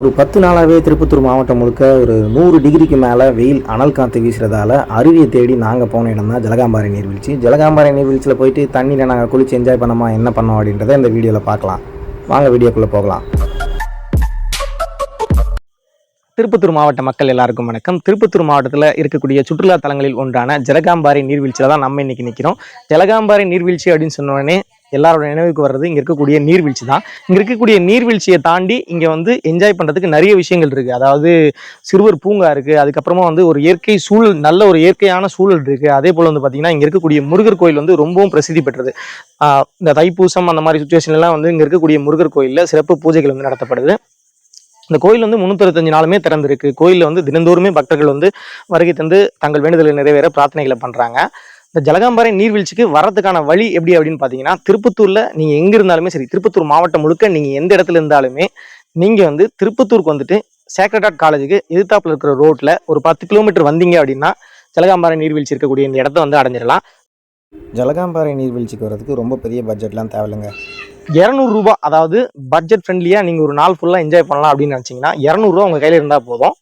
ஒரு பத்து நாளாகவே திருப்பத்தூர் மாவட்டம் முழுக்க ஒரு நூறு டிகிரிக்கு மேலே வெயில் அனல் காற்று வீசுறதால அருவியை தேடி நாங்கள் போன இடம் தான் ஜலகாம்பாறை நீர்வீழ்ச்சி. ஜலகாம்பாறை நீர்வீழ்ச்சியில் போயிட்டு தண்ணியில் நாங்கள் குளிச்சு என்ஜாய் பண்ணோமா என்ன பண்ணோம் அப்படின்றத இந்த வீடியோவில் பார்க்கலாம். வாங்க வீடியோக்குள்ளே போகலாம். திருப்பத்தூர் மாவட்ட மக்கள் எல்லாருக்கும் வணக்கம். திருப்பத்தூர் மாவட்டத்தில் இருக்கக்கூடிய சுற்றுலா தலங்களில் ஒன்றான ஜலகாம்பாறை நீர்வீழ்ச்சியில் தான் நம்ம இன்றைக்கி நிற்கிறோம் ஜலகாம்பாறை நீர்வீழ்ச்சி அப்படின்னு சொன்னோடனே எல்லாரோட நினைவுக்கு வர்றது இங்கே இருக்கக்கூடிய நீர்வீழ்ச்சி தான். இங்கே இருக்கக்கூடிய நீர்வீழ்ச்சியை தாண்டி இங்கே வந்து என்ஜாய் பண்ணுறதுக்கு நிறைய விஷயங்கள் இருக்குது அதாவது சிறுவர் பூங்கா இருக்குது அதுக்கப்புறமா வந்து ஒரு இயற்கை சூழல் நல்ல ஒரு இயற்கையான சூழல் இருக்குது அதே போல் வந்து பார்த்திங்கன்னா இங்கே இருக்கக்கூடிய முருகர் கோயில் வந்து ரொம்பவும் பிரசித்தி பெற்றது. இந்த தைப்பூசம் அந்த மாதிரி சுச்சுவேஷன்லாம் வந்து இங்கே இருக்கக்கூடிய முருகர் கோயிலில் சிறப்பு பூஜைகள் வந்து நடத்தப்படுது. இந்த கோயில் வந்து முந்நூற்றி நாளுமே திறந்திருக்கு. கோயிலில் வந்து தினந்தோறுமே பக்தர்கள் வந்து வருகை தந்து தங்கள் வேண்டுதலை நிறைவேற பிரார்த்தனைகளை பண்ணுறாங்க இந்த ஜலகாம்பாறை நீர்வீழ்ச்சிக்கு வரதுக்கான வழி எப்படி அப்படின்னு பார்த்தீங்கன்னா திருப்பத்தூரில் நீங்கள் எங்கே இருந்தாலுமே சரி திருப்பத்தூர் மாவட்டம் முழுக்க நீங்கள் எந்த இடத்துல இருந்தாலுமே நீங்கள் வந்து திருப்பத்தூருக்கு வந்துட்டு சேக்ரட் காலேஜுக்கு எதிர்த்தாப்புல இருக்கிற ரோட்டில் ஒரு பத்து கிலோமீட்டர் வந்தீங்க அப்படின்னா ஜலகாம்பாறை நீர்வீழ்ச்சி இருக்கக்கூடிய இந்த இடத்த வந்து அடைஞ்சிடலாம். ஜலகாம்பாறை நீர்வீழ்ச்சிக்கு வரதுக்கு ரொம்ப பெரிய பட்ஜெட்லாம் தேவையில்லைங்க. இரநூறுபா அதாவது பட்ஜெட் ஃப்ரெண்ட்லியாக நீங்கள் ஒரு நாள் ஃபுல்லாக என்ஜாய் பண்ணலாம் அப்படின்னு நினச்சிங்கன்னா இரநூறுவா உங்கள் கையில் இருந்தால் போதும்.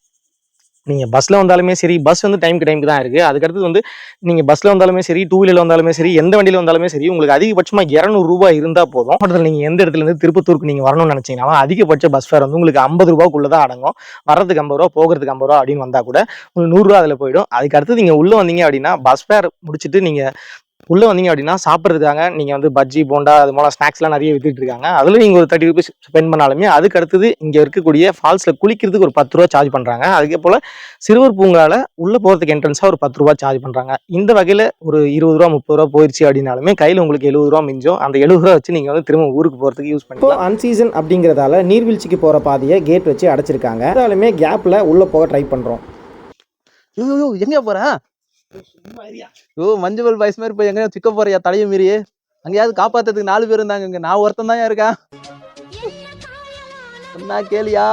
நீங்கள் பஸ்ஸில் வந்தாலுமே சரி பஸ் வந்து டைமுக்கு டைமுக்கு தான் இருக்குது அதுக்கடுத்து வந்து நீங்கள் பஸ்ஸில் வந்தாலுமே சரி டூ வீலரில் வந்தாலுமே சரி எந்த வண்டியில் வந்தாலுமே சரி உங்களுக்கு அதிகபட்சமாக இரநூறுபா இருந்தால் போதும். அதில் நீங்கள் எந்த இடத்துலேருந்து திருப்பத்தூருக்கு நீங்கள் வரணும்னு நினச்சிங்கன்னா அதிகபட்ச பஸ் ஃபேர் வந்து உங்களுக்கு ஐம்பது ரூபாக்குள்ளே தான் அடங்கும். வர்றதுக்கு ஐம்பது ரூபா போகிறதுக்கு ஐம்பது ரூபா அப்படின்னு வந்தால் கூட உங்களுக்கு நூறுரூவா அதில் போயிடும். அதுக்கு அடுத்து நீங்கள் உள்ளே வந்தீங்க அப்படின்னா பஸ் ஃபேர் முடிச்சுட்டு நீங்கள் உள்ளே வந்தீங்க அப்படின்னா சாப்பிட்றதுக்காக நீங்கள் வந்து பஜ்ஜி போண்டா அது போல ஸ்நாக்ஸ்லாம் நிறைய வித்துட்டு இருக்காங்க. அதில் நீங்கள் ஒரு தேர்ட்டி ருபீஸ் ஸ்பெண்ட் பண்ணாலுமே அதுக்கு அடுத்தது இங்கே இருக்கக்கூடிய ஃபால்ஸில் குளிக்கிறதுக்கு ஒரு பத்து ரூபா சார்ஜ் பண்ணுறாங்க அதுக்கே போல் சிறுவர் பூங்காவில் உள்ளே போகிறதுக்கு என்ட்ரன்ஸாக ஒரு பத்து ரூபா சார்ஜ் பண்ணுறாங்க இந்த வகையில் ஒரு இருபது ரூபா முப்பது ரூபா போயிடுச்சு அப்படின்னாலுமே கையில் உங்களுக்கு எழுபது ரூபா மிஞ்சும். அந்த எழுபது ரூபா வச்சு நீங்கள் வந்து திரும்ப ஊருக்கு போகிறதுக்கு யூஸ் பண்ணிக்கலாம். அன்சீசன் அப்படிங்கிறதால நீர்வீழ்ச்சிக்கு போகிற பாதையை கேட் வச்சு அடைச்சிருக்காங்க. இருந்தாலுமே கேப்பில் உள்ளே போக ட்ரை பண்ணுறோம் ஐயோ எங்க போற? ஓ மஞ்சுவல் பாய்ஸ் மாதிரி போய் எங்கேயும் சிக்க போறியா? தலைய மீறியே. அங்கேயாவது காப்பாத்துறதுக்கு நாலு பேர் இருந்தாங்க இங்க. நான் ஒருத்தன் தான் இருக்கேன். என்ன கேளியா?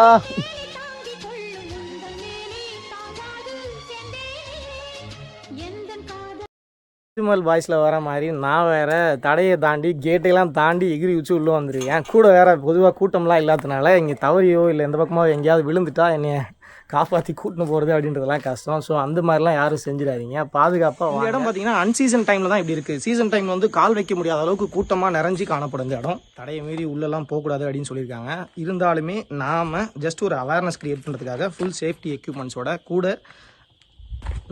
மஞ்சுமல் பாய்ஸில் வர மாதிரி நான் வேற தடையை தாண்டி கேட்டையெல்லாம் தாண்டி எகிரி வச்சு உள்ளே வந்துருக்கேன். கூட வேற பொதுவாக கூட்டம்லாம் இல்லாததுனால இங்கே தவறியோ இல்லை எந்த பக்கமாக எங்கேயாவது விழுந்துட்டா என்னைய காப்பாற்றி கூட்டின்னு போகிறது அப்படின்றதெல்லாம் கஷ்டம். ஸோ அந்த மாதிரிலாம் யாரும் செஞ்சிடாதீங்க. பாதுகாப்பாக இடம் பார்த்தீங்கன்னா அன்சீசன் டைமில் தான் இப்படி இருக்குது சீசன் டைமில் வந்து கால் வைக்க முடியாத அளவுக்கு கூட்டமாக நிறைஞ்சு காணப்படும் இந்த இடம். தடையை மீறி உள்ளெல்லாம் போகக்கூடாது அப்படின்னு சொல்லியிருக்காங்க. இருந்தாலுமே நாம் ஜஸ்ட் ஒரு அவேர்னஸ் கிரியேட் பண்ணுறதுக்காக ஃபுல் சேஃப்டி எக்யூப்மெண்ட்ஸோட கூட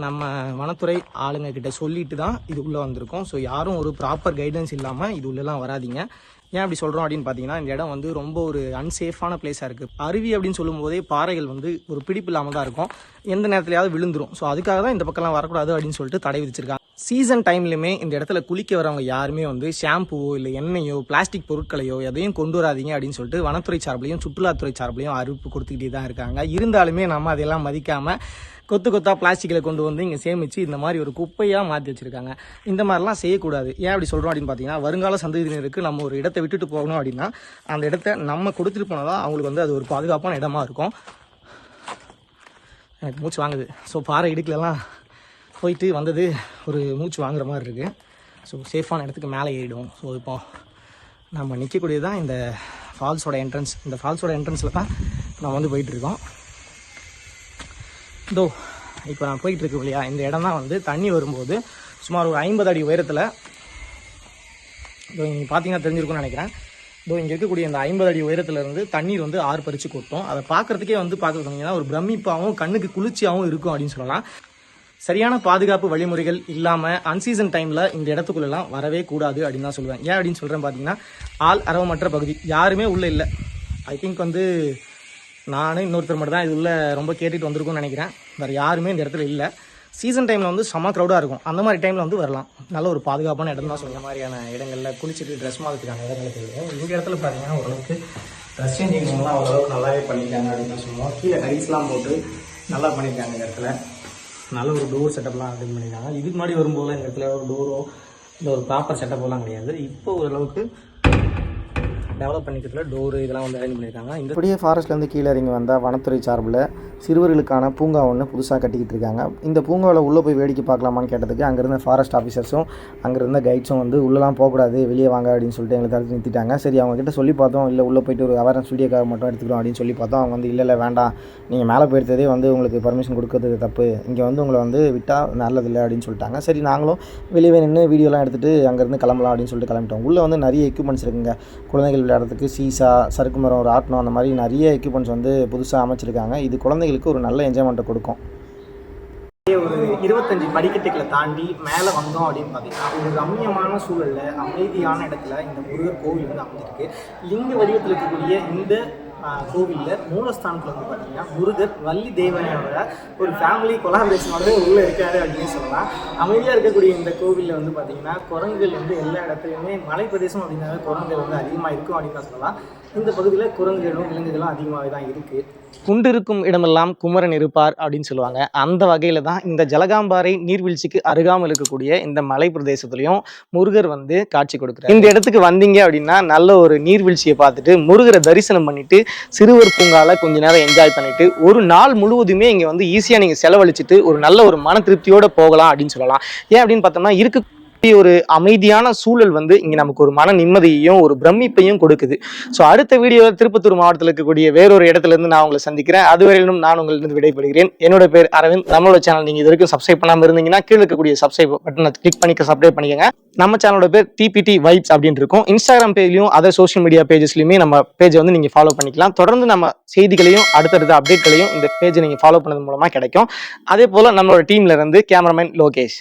நம்ம வனத்துறை ஆளுங்க கிட்ட சொல்லிட்டு தான் இது உள்ளே வந்திருக்கோம். ஸோ யாரும் ஒரு ப்ராப்பர் கைடன்ஸ் இல்லாமல் இது உள்ளெல்லாம் வராதீங்க. ஏன் அப்படி சொல்கிறோம் அப்படின்னு பார்த்தீங்கன்னா இந்த இடம் வந்து ரொம்ப ஒரு அன்சேஃபான பிளேஸாக இருக்குது அருவி அப்படின்னு சொல்லும்போதே பாறைகள் வந்து ஒரு பிடிப்பு இல்லாமல் தான் இருக்கும். எந்த நேரத்துலையாவது விழுந்துரும். ஸோ அதுக்காக தான் இந்த பக்கம்லாம் வரக்கூடாது அப்படின்னு சொல்லிட்டு தடை விதிச்சிருக்காங்க. சீசன் டைம்லையுமே இந்த இடத்துல குளிக்க வரவங்க யாருமே வந்து ஷாம்புவோ இல்லை எண்ணெயோ பிளாஸ்டிக் பொருட்களையோ எதையும் கொண்டு வராதீங்க அப்படின்னு சொல்லிட்டு வனத்துறை சார்பிலையும் சுற்றுலாத்துறை சார்பிலையும் அறிவிப்பு கொடுத்துக்கிட்டே தான் இருக்காங்க. இருந்தாலுமே நம்ம அதெல்லாம் மதிக்காமல் கொத்து கொத்தா பிளாஸ்டிக்கில் கொண்டு வந்து இங்கே சேமித்து இந்த மாதிரி ஒரு குப்பையாக மாற்றி வச்சுருக்காங்க. இந்த மாதிரிலாம் செய்யக்கூடாது. ஏன் அப்படி சொல்கிறோம் அப்படின்னு பார்த்தீங்கன்னா வருங்கால சந்ததியினருக்கு நம்ம ஒரு இடத்தை விட்டுட்டு போகணும் அப்படின்னா அந்த இடத்த நம்ம கொடுத்துட்டு போனால் தான் அவங்களுக்கு வந்து அது ஒரு பாதுகாப்பான இடமா இருக்கும். எனக்கு மூச்சு வாங்குது. ஸோ பாறை இடுக்கிலலாம் போயிட்டு வந்தது ஒரு மூச்சு வாங்குற மாதிரி இருக்குது ஸோ சேஃபான இடத்துக்கு மேலே ஏறிடும். ஸோ இப்போ நம்ம நிற்கக்கூடியது தான் இந்த ஃபால்ஸோட என்ட்ரன்ஸ் இந்த ஃபால்ஸோட என்ட்ரன்ஸில் தான் நம்ம வந்து போயிட்டுருக்கோம் இதோ இப்போ நான் போயிட்டுருக்கோம் இல்லையா? இந்த இடம் தான் வந்து தண்ணி வரும்போது சுமார் ஒரு ஐம்பது அடி உயரத்தில் இதோ நீங்கள் பார்த்தீங்கன்னா தெரிஞ்சிருக்கும்னு நினைக்கிறேன். இதோ இங்கே இருக்கக்கூடிய இந்த ஐம்பது அடி உயரத்துலேருந்து தண்ணீர் வந்து ஆறு பறிச்சு கொட்டும். அதை பார்க்குறதுக்கே வந்து பார்க்க சொன்னீங்கன்னா ஒரு பிரமிப்பாகவும் கண்ணுக்கு குளிர்ச்சியாகவும் இருக்கும் அப்படின்னு சொல்லலாம். சரியான பாதுகாப்பு வழிமுறைகள் இல்லாமல் அன்சீசன் டைமில் இந்த இடத்துக்குள்ளெல்லாம் வரவே கூடாது அப்படின்னு தான் சொல்லுவேன். ஏன் அப்படின்னு சொல்கிறேன் பார்த்தீங்கன்னா ஆள் அரவமற்ற பகுதி. யாருமே உள்ளே இல்லை. ஐ திங்க் வந்து நானும் இன்னொருத்தர் மட்டும் தான் இது உள்ள ரொம்ப கேட்டுட்டு வந்திருக்கும்னு நினைக்கிறேன். வேறு யாருமே இந்த இடத்துல இல்லை. சீசன் டைமில் வந்து செம்ம க்ரௌடாக இருக்கும். அந்த மாதிரி டைமில் வந்து வரலாம். நல்ல ஒரு பாதுகாப்பான இடம் தான் சொல்கிற மாதிரியான இடங்களில் குளிச்சுட்டு ட்ரெஸ் மாதத்துக்கான இடங்கள் தெரியும் இந்த இடத்துல பார்த்தீங்கன்னா ஓரளவுக்கு ட்ரெஸ் சேஞ்சிங்லாம் ஓரளவுக்கு நல்லாவே பண்ணியிருக்காங்க அப்படின்னு தான் சொல்லுவோம். கீழே ரைஸ்லாம் போட்டு நல்லா பண்ணியிருக்காங்க இந்த இடத்துல. நல்ல ஒரு டோர் செட்டப்லாம் அட்டன் பண்ணியிருக்காங்க இதுக்கு முன்னாடி வரும்போது எங்கள் இடத்துல ஒரு டோரோ இல்லை ஒரு ப்ராப்பர் செட்டப்லாம் கிடையாது. இப்போ ஓரளவுக்கு டெவலப் பண்ணிக்கிறதுல டோரு இதெல்லாம் வந்து அரேஞ்ச் பண்ணியிருக்காங்க இந்த இப்படியே ஃபாரஸ்ட்லேருந்து கீழே இறங்கி வந்தால் வனத்துறை சார்பில் சிறுவர்களுக்கான பூங்கா ஒன்று புதுசாக கட்டிக்கிட்டு இருக்காங்க. இந்த பூங்காவில் உள்ளே போய் வேடிக்கை பார்க்கலாமான்னு கேட்டதுக்கு அங்கேருந்த ஃபாரஸ்ட் ஆஃபீஸர்ஸும் அங்கே இருந்த கைட்ஸும் வந்து உள்ளெலாம் போகக்கூடாது வெளியே வாங்க அப்படின்னு சொல்லிட்டு எங்களை தடுத்து நிறுத்திட்டாங்க. சரி அவங்ககிட்ட சொல்லி பார்த்தோம். இல்லை உள்ளே போயிட்டு ஒரு அவேர்னஸ் வீடியோக்காக மட்டும் எடுத்துக்கிறோம் அப்படின்னு சொல்லி பார்த்தோம். அவங்க வந்து இல்லை இல்லை வேண்டாம். நீங்கள் மேலே போயிருந்ததே வந்து உங்களுக்கு பர்மிஷன் கொடுக்கறது தப்பு. இங்கே வந்து உங்களை வந்து விட்டால் நல்லதில்லை அப்படின்னு சொல்லிட்டாங்க. சரி நாங்களும் வெளியே நின்று வீடியோலாம் எடுத்துகிட்டு அங்கேருந்து கிளம்பலாம் அப்படின்னு சொல்லிட்டு கிளம்பிட்டோம். உள்ளே வந்து நிறைய எக்யூப்மெண்ட்ஸ் இருக்குங்க. குழந்தைகள் விளையாடுறதுக்கு சீசா சறுக்கு மரம் ஒரு ஆட்டணும் அந்த மாதிரி நிறைய எக்யூப்மெண்ட்ஸ் வந்து புதுசாக அமைச்சிருக்காங்க. இது குழந்தைகளுக்கு ஒரு நல்ல என்ஜாய்மெண்ட்டை கொடுக்கும். ஒரு இருபத்தஞ்சு படிக்கட்டுகளை தாண்டி மேலே வந்தோம் அப்படின்னு பார்த்தீங்கன்னா ஒரு ரம்மியமான சூழலில் அமைதியான இடத்துல இந்த முருகர் கோவில் வந்து அமைஞ்சிருக்கு. லிங்க வடிவத்தில் இருக்கக்கூடிய இந்த கோவிலில் மூலஸ்தானத்தில் வந்து பார்த்தீங்கன்னா முருகர் வள்ளி தேவனையோட ஒரு ஃபேமிலி கொலாபரேஷனோட உள்ளே இருக்காரு அப்படின்னு சொல்லலாம். அமைதியாக இருக்கக்கூடிய இந்த கோவிலில் வந்து பார்த்தீங்கன்னா குரங்குகள் வந்து எல்லா இடத்துலையுமே மலை பிரதேசம் அப்படின்னாவே குரங்குகள் வந்து அதிகமாக இருக்கும் அப்படின்னு தான் சொல்லலாம். இந்த பகுதியில் குரங்குகளும் விலங்குகளும் அதிகமாகவே தான் இருக்குது குண்டிருக்கும் இடமெல்லாம் குமரன் இருப்பார் அப்படின்னு சொல்லுவாங்க. அந்த வகையில் தான் இந்த ஜலகாம்பாறை நீர்வீழ்ச்சிக்கு அருகாமல் இருக்கக்கூடிய இந்த மலை பிரதேசத்துலையும் முருகர் வந்து காட்சி கொடுக்குறாரு. இந்த இடத்துக்கு வந்தீங்க அப்படின்னா நல்ல ஒரு நீர்வீழ்ச்சியை பார்த்துட்டு முருகரை தரிசனம் பண்ணிட்டு சிறுவர் பூங்கால கொஞ்ச நேரம் என்ஜாய் பண்ணிட்டு ஒரு நாள் முழுவதுமே இங்கே வந்து ஈஸியாக நீங்கள் செலவழிச்சிட்டு ஒரு நல்ல ஒரு மன திருப்தியோட போகலாம் அப்படின்னு சொல்லலாம். ஏன் அப்படின்னு பார்த்தோம்னா இருக்க ஒரு அமைதியான சூழல் வந்து இங்கே நமக்கு ஒரு மன நிம்மதியையும் ஒரு பிரமிப்பையும் கொடுக்குது. ஸோ அடுத்த வீடியோ திருப்பத்தூர் மாவட்டத்தில் இருக்கக்கூடிய வேறொரு இடத்துல இருந்து நான் உங்களை சந்திக்கிறேன். அதுவரையிலும் நான் உங்களிருந்து விடைபெறுகிறேன். என்னோட பேர் அரவிந்த். நம்மளோட சேனல் நீங்கள் இது வரைக்கும் சப்ஸ்கிரைப் பண்ணாமல் இருந்தீங்கன்னா கீழே இருக்கக்கூடிய சப்ஸ்கிரைப் பட்டனை கிளிக் பண்ணி சப்ஸ்கிரைப் பண்ணிக்கோங்க. நம்ம சேனலோட பேர் டிபிடி வைப்ஸ் அப்படின்னு இருக்கும். இன்ஸ்டாகிராம் பேஜ்லையும் அதர் சோஷியல் மீடியா பேஜஸ்லையுமே நம்ம பேஜை வந்து நீங்கள் ஃபாலோ பண்ணிக்கலாம். தொடர்ந்து நம்ம செய்திகளையும் அடுத்தடுத்த அப்டேட்களையும் இந்த பேஜை நீங்கள் ஃபாலோ பண்ணது மூலமாக கிடைக்கும். அதே போல் நம்மளோட டீம்ல இருந்து கேமராமேன் லோகேஷ்.